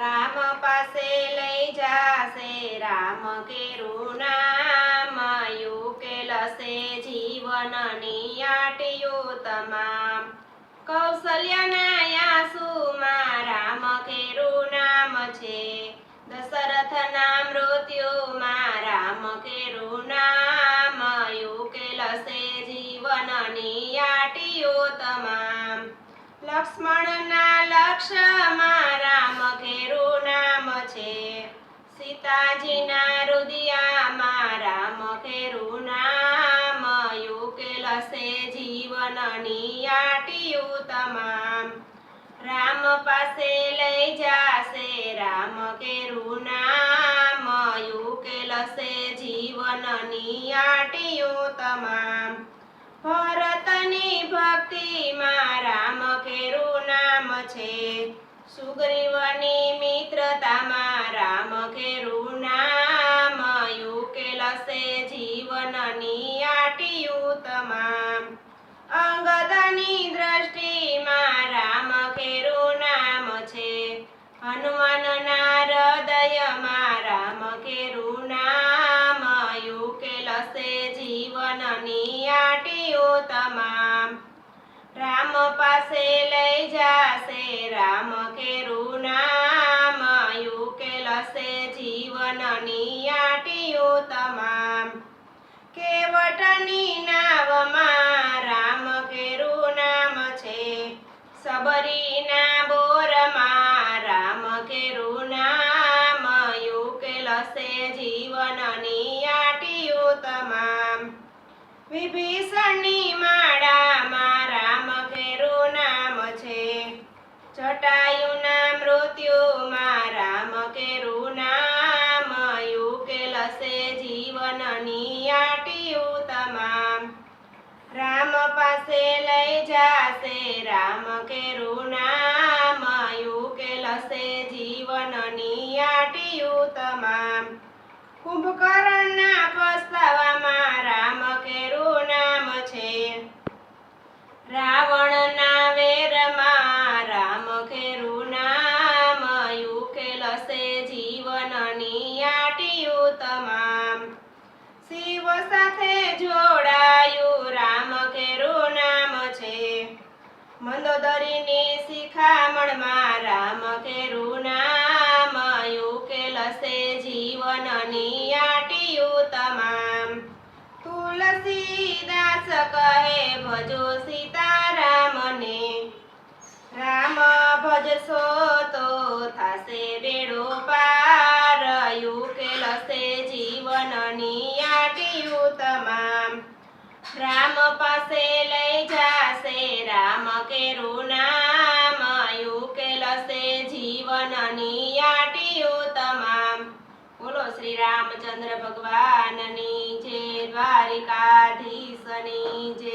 રામ પાસે લઈ જાશે, રામ કેરું નામ યુકેલશે જીવનની આટીઓ તમામ. કૌશલ્યના યાસુમાં રામ કેરું નામ છે. દશરથના મૃત્યુમાં રામ કેરું નામ યુકેલશે જીવનની આટીઓ તમામ. લક્ષ્મણના લક્ષ રામ તમામ રામ પાસે લઈ જાશે, રામ કેરું નામ યુકેલશે જીવનની આટીઓ તમામ. ભરતની ભક્તિમાં રામ કેરું નામ છે. સુગ્રીવની મિત્રતામાં રામ કેરું નામ યુકેલશે જીવનની આટીઓ તમામ. હનુમાનના હૃદયમાં રામ કેરું નામ યુકેલશે જીવનની આટીઓ તમામ. રામ પાસે લઈ જાશે, રામ કેરું નામ યુકેલસે જીવનની આટીઓ તમામ. કેવટની નાવમાં રામ કેરું નામ છે, સબરીના યુકેલશે જીવનની આટીઓ તમામ. વિભીષણની માળામાં રામ ઘેરું નામ છે. જટાયુના મૃત્યુમાં રામ કેરું નામ. યુકેલશે જીવનની આટીઓ તમામ. રામ પાસે લઈ જાશે રામ કેરું નામ. કુંભકર્ણના પસ્તાવામાં રામ નામ છે. રાવણના વેરમાં રામ નામ યુકેલશે જીવનની આટીઓ તમામ. શિવ સાથે જોડાયું રામ કેરું નામ છે. મંદોદરીની તુલસીદાસ કહે ભજો સીતારામને રામ ભજશો તો થાશે બેડો પાર યુકેલશે જીવનની આટીઓ તમામ રામ પાસે લઈ જાશે રામ કેરું શ્રી રામચંદ્ર ભગવાનની જય દ્વારિકાધીશની જય